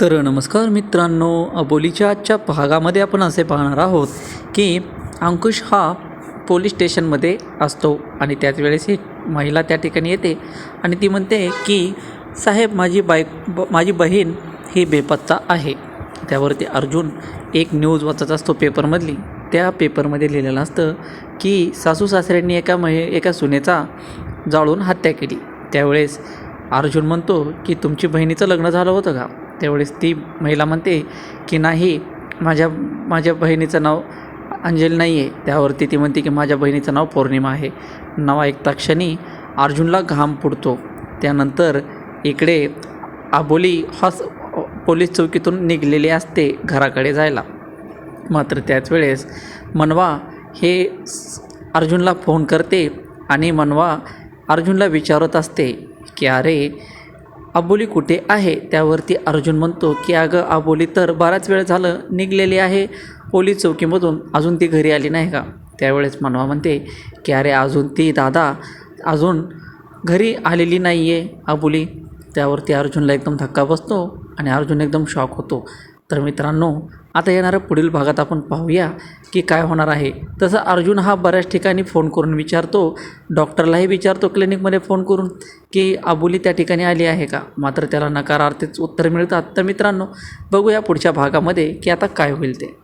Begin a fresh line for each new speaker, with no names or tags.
तर नमस्कार मित्रांनो अबोलीच्या आजच्या भागामध्ये आपण असे पाहणार आहोत की अंकुश हा पोलीस स्टेशनमध्ये असतो आणि त्याच वेळेस ही महिला त्या ठिकाणी येते आणि ती म्हणते की साहेब माझी बाईक ब माझी बहीण ही बेपत्ता आहे. त्यावरती अर्जुन एक न्यूज वाचत असतो पेपरमधली. त्या पेपरमध्ये लिहिलेलं असतं की सासू सासऱ्यांनी एका महि एका सुनेचा जाळून हत्या केली. त्यावेळेस अर्जुन म्हणतो की तुमची बहिणीचं लग्न झालं होतं का? त्यावेळेस ती महिला म्हणते की नाही माझ्या माझ्या बहिणीचं नाव अंजली नाही आहे त्यावरती ती म्हणते की माझ्या बहिणीचं नाव पौर्णिमा आहे. नाव ऐकता क्षणी अर्जुनला घाम फुटतो त्यानंतर इकडे आबोली हॉस पोलीस चौकीतून निघलेली असते घराकडे जायला. मात्र त्याच वेळेस मनवा हे स- अर्जुनला फोन करते आणि मनवा अर्जुनला विचारत असते की अरे अबोली कुठे आहे? त्यावरती अर्जुन म्हणतो की अगं अबोली तर बराच वेळ झालं निघलेली आहे पोलीस चौकीमधून. अजून ती घरी आली नाही का? त्यावेळेस मनवा म्हणते की अरे अजून ती दादा अजून घरी आलेली नाही आहे अबोली. त्यावरती अर्जुनला एकदम धक्का बसतो आणि अर्जुन एकदम शॉक होतो. तर मित्रांनो आता येणाऱ्या पुढील भागात आपण पाहूया की काय होणार आहे. तसं अर्जुन हा बऱ्याच ठिकाणी फोन करून विचारतो डॉक्टरलाही विचारतो क्लिनिकमध्ये फोन करून की अबोली त्या ठिकाणी आली आहे का? मात्र त्याला नकारार्थीच उत्तर मिळतात. तर मित्रांनो बघूया पुढच्या भागामध्ये की आता काय होईल ते.